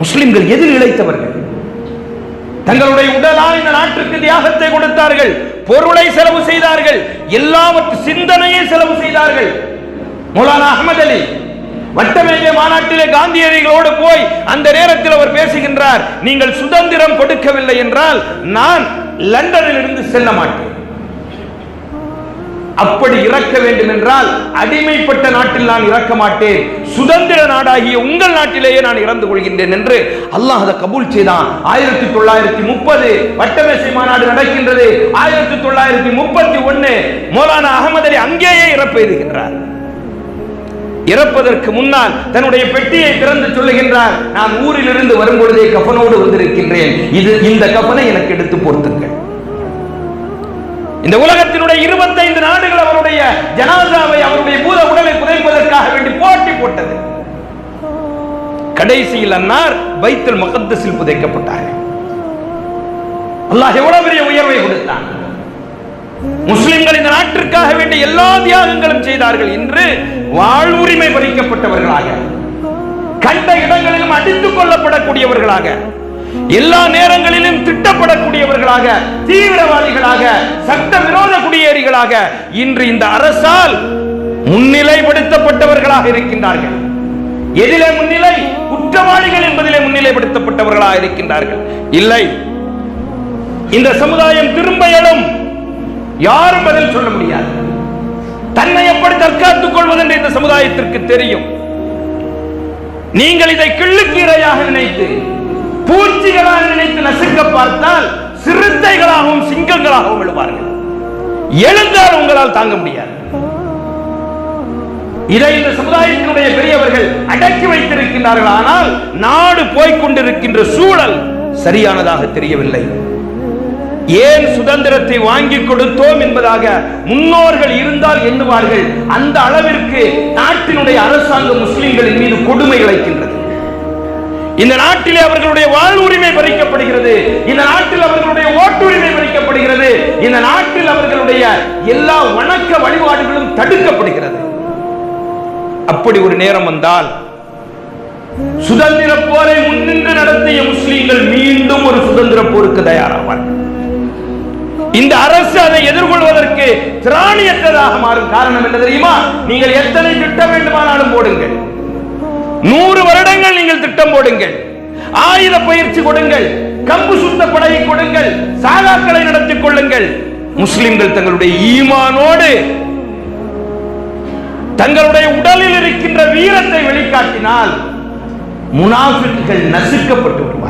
முஸ்லிம்கள் எதில் இழைத்தவர்கள்? தங்களுடைய உடலால் இந்த நாட்டிற்கு தியாகத்தை கொடுத்தார்கள். பொருளை செலவு செய்தார்கள். எல்லாவற்று சிந்தனையை செலவு செய்தார்கள். மௌலானா அகமது அலி வட்டமேஜை மாநாட்டிலே காந்தியடிகளோடு போய் அந்த நேரத்தில் அவர் பேசுகின்றார் நீங்கள் சுதந்திரம் கொடுக்கவில்லை என்றால் நான் லண்டனில் இருந்து செல்ல மாட்டேன். அப்படி இறக்க வேண்டும் என்றால் அடிமைப்பட்ட நாட்டில் நான் இறக்க மாட்டேன். சுதந்திர நாடாகிய உங்கள் நாட்டிலேயே நான் இறந்து கொள்கின்றேன் என்று அல்லாஹ் அதை கபூல் செய்தான். ஆயிரத்தி தொள்ளாயிரத்தி முப்பது வட்டமேசை மாநாடு நடக்கின்றது. ஆயிரத்தி தொள்ளாயிரத்தி முப்பத்தி ஒன்னு மோலானா அகமது அலி அங்கேயே இறப்பெய்துகின்றார் இறப்பதற்கு முன்னால் தன்னுடைய பெட்டியை திறந்து சொல்லுகின்றார் நான் ஊரில் இருந்து வரும் பொழுதே கஃபனோடு வந்திருக்கின்றேன். இது இந்த கஃபனை எனக்கு எடுத்து பொறுத்துங்கள் இந்த உலகத்தினுடைய இருபத்தைந்து நாடுகள் அவருடைய ஜனாதாவை அவருடைய பூத உடலை புதைப்பதற்காக வேண்டி போட்டி போட்டது. கடைசியில் அன்னார் வைத்தல் முகத்தஸில் புதைக்கப்பட்டார்கள் அல்லாஹ் எவ்வளவு பெரிய உயர்வை கொடுத்தான். முஸ்லிம்கள் இந்த நாட்டிற்காக வேண்டிய எல்லா தியாகங்களும் செய்தார்கள் என்று வாழ்வுரிமை பறிக்கப்பட்டவர்களாக கண்ட இடங்களிலும் அடித்துக் கொள்ளப்படக்கூடியவர்களாக எல்லா நேரங்களிலும் திட்டப்படக்கூடியவர்களாக தீவிரவாதிகளாக சட்ட விரோத குடியேறிகளாக இன்று இந்த அரசால் முன்னிலைப்படுத்தப்பட்டவர்களாக இருக்கின்றார்கள். எதிலே முன்னிலை குற்றவாளிகள் என்பதிலே முன்னிலைப்படுத்தப்பட்டவர்களாக இருக்கின்றார்கள். இல்லை இந்த சமுதாயம் திரும்ப எழும். யாரும் பதில் சொல்ல முடியாது. தன்னை எப்படி தற்காத்துக் கொள்வது என்று இந்த சமுதாயத்திற்கு தெரியும். நீங்கள் இதை கிள்ளுக்கீரையாக நினைத்து பூச்சிகளாக நினைத்து நசுக்க பார்த்தால் சிறுத்தைகளாகவும் சிங்கங்களாகவும் எழுவார்கள் எழுந்தால் உங்களால் தாங்க முடியாது. இதை இந்த சமுதாயத்தினுடைய பெரியவர்கள் அடக்கி வைத்திருக்கின்றார்கள். ஆனால் நாடு போய்கொண்டிருக்கின்ற சூழல் சரியானதாக தெரியவில்லை. ஏன் சுதந்திரத்தை வாங்கி கொடுத்தோம் என்பதாக முன்னோர்கள் இருந்தால் எண்ணுவார்கள். அந்த அளவிற்கு நாட்டினுடைய அரசாங்கம் முஸ்லிம்களின் மீது கொடுமை இழைக்கின்றது. இந்த நாட்டிலே அவர்களுடைய பறிக்கப்படுகிறது இந்த நாட்டில் அவர்களுடைய ஓட்டுரிமை பறிக்கப்படுகிறது இந்த நாட்டில் அவர்களுடைய எல்லா வணக்க வழிபாடுகளும் தடுக்கப்படுகிறது. அப்படி ஒரு நேரம் வந்தால் சுதந்திர போரை முன்னின்று நடத்திய முஸ்லிம்கள் மீண்டும் ஒரு சுதந்திர போருக்கு தயாராவார்கள். இந்த அரசு அதை எதிர்கொள்வதற்கு திராணியற்றதாக மாறும் காரணம் என்ன தெரியுமா? நீங்கள் எத்தனை திட்டம் வேண்டுமானாலும் போடுங்கள். நூறு வருடங்கள் நீங்கள் திட்டம் போடுங்கள். ஆயுத பயிற்சி கொடுங்கள் கம்பு சுத்த படையை கொடுங்கள் சாகாக்களை நடத்திக் கொள்ளுங்கள். முஸ்லிம்கள் தங்களுடைய ஈமானோடு தங்களுடைய உடலில் இருக்கின்ற வீரத்தை வெளிக்காட்டினால் முனாஃபிக்குகள் நசுக்கப்பட்டு